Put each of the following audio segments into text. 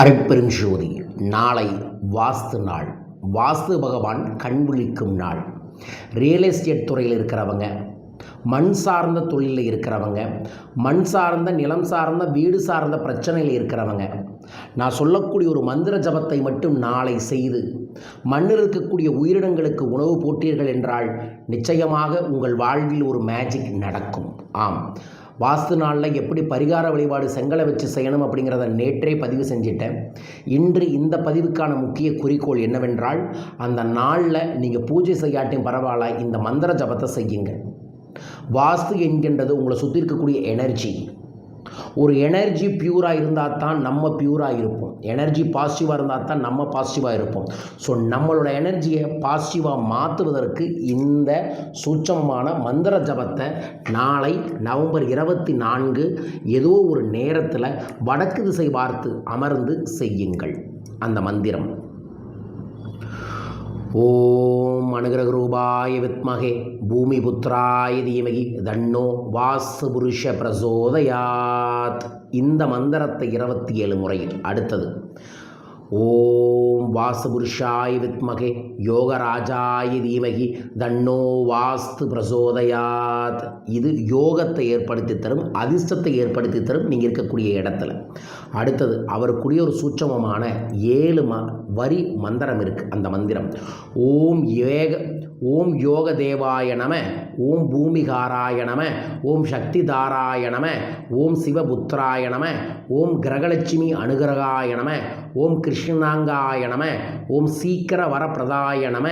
அருட்பெருஞ்சோதி நாளை வாஸ்து நாள். வாஸ்து பகவான் கண்விழிக்கும் நாள். ரியல் எஸ்டேட் துறையில் இருக்கிறவங்க மண் சார்ந்த தொழிலில் இருக்கிறவங்க மண் சார்ந்த நிலம் சார்ந்த வீடு சார்ந்த பிரச்சனையில் இருக்கிறவங்க நான் சொல்லக்கூடிய ஒரு மந்திர ஜபத்தை மட்டும் நாளை செய்து மண்ணில் இருக்கக்கூடிய உயிரினங்களுக்கு உணவு போட்டீர்கள் என்றால் நிச்சயமாக உங்கள் வாழ்வில் ஒரு மேஜிக் நடக்கும். ஆம். வாஸ்து நாளில் எப்படி பரிகார வழிபாடு செங்கலை வச்சு செய்யணும் அப்படிங்கிறத நேற்றே பதிவு செஞ்சிட்டேன். இன்று இந்த பதிவுக்கான முக்கிய குறிக்கோள் என்னவென்றால் அந்த நாளில் நீங்கள் பூஜை செய்யாட்டையும் பரவாயில்ல இந்த மந்திர ஜபத்தை செய்யுங்க. வாஸ்து என்கின்றது உங்களை சுற்றி இருக்கக்கூடிய எனர்ஜி ஒரு எனர்ஜி பியூராக இருந்தால் தான் நம்ம பியூராக இருப்போம். எனர்ஜி பாசிட்டிவாக இருந்தால் தான் நம்ம பாசிட்டிவாக இருப்போம். ஸோ நம்மளோட எனர்ஜியை பாசிட்டிவாக மாற்றுவதற்கு இந்த சூட்சமமான மந்திர ஜபத்தை நாளை நவம்பர் இருபத்தி நான்கு ஏதோ ஒரு நேரத்தில் வடக்கு திசை பார்த்து அமர்ந்து செய்யுங்கள். அந்த மந்திரம். ஓ ஓம் அனுகிரகரூபாய வித்மகே. பூமிபுத்திராய தீமகி தன்னோ வாசுபுருஷ பிரசோதயாத். இந்த மந்திரத்தை இருபத்தி ஏழு முறையில் அடுத்தது. ஓம் வாசுபுருஷாய வித்மகே யோகராஜாய தீமகி தன்னோ வாஸ்து பிரசோதயாத். இது யோகத்தை ஏற்படுத்தி தரும் அதிர்ஷ்டத்தை ஏற்படுத்தி தரும் நீங்கள் இருக்கக்கூடிய இடத்துல. அடுத்தது அவருக்குரிய ஒரு சூட்சமமான ஏழு ம வரி மந்திரம் இருக்குது அந்த மந்திரம். ஓம் ஏக ஓம் யோக தேவாய நம ஓம் பூமிகாராய நம ஓம் சக்தி தாராய நம ஓம் சிவபுத்திராய நம ஓம் கிரகலட்சுமி அனுகிரகாய நம ஓம் கிருஷ்ணாங்காய நம. ஓம் சீக்கிர வரப்பிரதாய நம.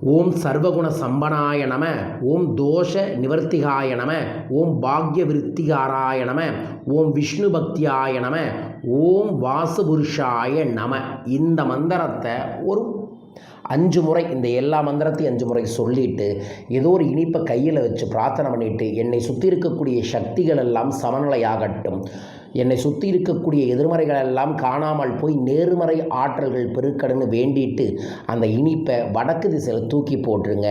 ஓம் சர்வகுண சம்பனாய நம. ஓம் தோஷ நிவர்த்திகாய நம. ஓம் பாக்ய விருத்திகாராய நம. ஓம் விஷ்ணு பக்தியாய நம. ஓம் வாசுபுருஷாய நம. இந்த மந்திரத்தை ஒரு அஞ்சு முறை இந்த எல்லா மந்திரத்தையும் அஞ்சு முறை சொல்லிட்டு ஏதோ ஒரு இனிப்பை கையில் வச்சு பிரார்த்தனை பண்ணிட்டு என்னை சுற்றி இருக்கக்கூடிய சக்திகள் எல்லாம் சமநிலையாகட்டும். என்னை சுற்றி இருக்கக்கூடிய எதிர்மறைகள் எல்லாம் காணாமல் போய் நேர்மறை ஆற்றல்கள் பெருக்கடன்னு வேண்டிட்டு அந்த இனிப்பை வடக்கு திசையில் தூக்கி போட்டுருங்க.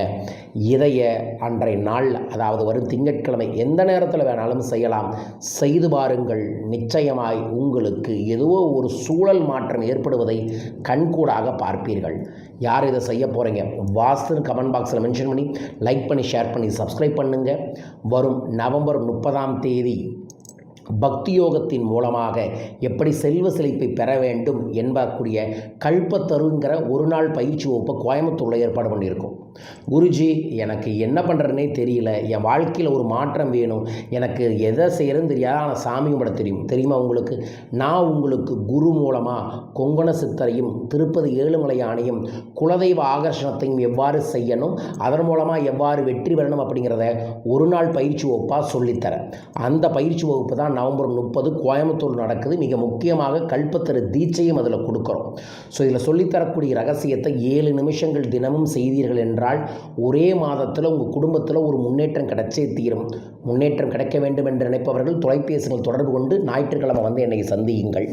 இதைய அன்றைய நாள் அதாவது வரும் திங்கட்கிழமை எந்த நேரத்தில் வேணாலும் செய்யலாம். செய்து பாருங்கள் நிச்சயமாய் உங்களுக்கு ஏதோ ஒரு சூழல் மாற்றம் ஏற்படுவதை கண்கூடாக பார்ப்பீர்கள். யார் இதை செய்ய போகிறீங்க வாஸ்துன்னு கமெண்ட் பாக்ஸில் மென்ஷன் பண்ணி லைக் பண்ணி ஷேர் பண்ணி சப்ஸ்கிரைப் பண்ணுங்கள் வரும் நவம்பர் முப்பதாம் தேதி பக்தி யோகத்தின் மூலமாக எப்படி செல்வ செழிப்பை பெற வேண்டும் என்பக்கூடிய கல்பத்தருங்கிற ஒரு நாள் பயிற்சி வகுப்பை கோயம்புத்தூரில் ஏற்பாடு பண்ணியிருக்கோம். குருஜி எனக்கு என்ன பண்ணுறதுனே தெரியல. என் வாழ்க்கையில் ஒரு மாற்றம் வேணும். எனக்கு எதை செய்கிறதுன்னு தெரியாது ஆனால் சாமி கும்பிட தெரியும். தெரியுமா உங்களுக்கு? நான் உங்களுக்கு குரு மூலமாக கொங்கண சித்தரையும் திருப்பதி ஏழுமலை யானையும் குலதெய்வ ஆகர்ஷணத்தையும் எவ்வாறு செய்யணும் அதன் மூலமாக எவ்வாறு வெற்றி பெறணும் அப்படிங்கிறத ஒரு நாள் பயிற்சி வகுப்பாக சொல்லித்தரேன். அந்த பயிற்சி வகுப்பு தான் நவம்பர் முப்பது கோயம்புத்தூர் நடக்குது. மிக முக்கியமாக கல்பத்திர தீட்சையும் அதில் கொடுக்குறோம். ஸோ இதில் சொல்லித்தரக்கூடிய ரகசியத்தை ஏழு நிமிஷங்கள் தினமும் செய்தீர்கள் என்றால் ஒரே மாதத்தில் உங்கள் குடும்பத்தில் ஒரு முன்னேற்றம் கிடைச்சே தீரும். முன்னேற்றம் கிடைக்க வேண்டும் என்று நினைப்பவர்கள் தொலைபேசிகள் தொடர்பு கொண்டு ஞாயிற்றுக்கிழமை வந்து என்னை சந்தியுங்கள்.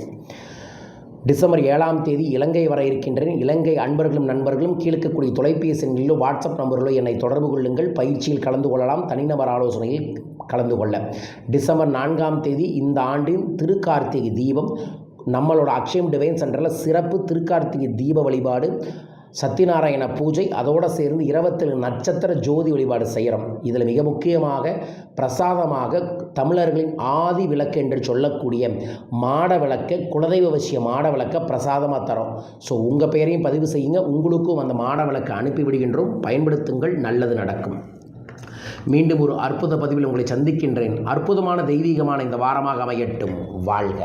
டிசம்பர் ஏழாம் தேதி இலங்கை வர இருக்கின்றன. இலங்கை அன்பர்களும் நண்பர்களும் கேட்கக்கூடிய தொலைபேசிங்களிலோ வாட்ஸ்அப் நம்பர்களோ என்னை தொடர்பு கொள்ளுங்கள். பயிற்சியில் கலந்து கொள்ளலாம். தனிநபர் ஆலோசனையில் கலந்து கொள்ள. டிசம்பர் நான்காம் தேதி இந்த ஆண்டின் திருக்கார்த்திகை தீபம். நம்மளோட அக்ஷயம் டிவைன் சென்டரில் சிறப்பு திருக்கார்த்திகை தீப வழிபாடு. சத்யநாராயண பூஜை அதோடு சேர்ந்து இருபத்தேழு நட்சத்திர ஜோதி வழிபாடு செய்கிறோம் இதில் மிக முக்கியமாக பிரசாதமாக தமிழர்களின் ஆதி விளக்கு என்று சொல்லக்கூடிய மாட விளக்கை குலதெய்வ வசிய மாட விளக்கை பிரசாதமாக தரோம். ஸோ உங்கள் பெயரையும் பதிவு செய்யுங்க. உங்களுக்கும் அந்த மாட விளக்கை அனுப்பிவிடுகின்றோம் பயன்படுத்துங்கள் நல்லது நடக்கும். மீண்டும் ஒரு அற்புத பதிவில் உங்களை சந்திக்கின்றேன். அற்புதமான தெய்வீகமான இந்த வாரமாக அமையட்டும். வாழ்க.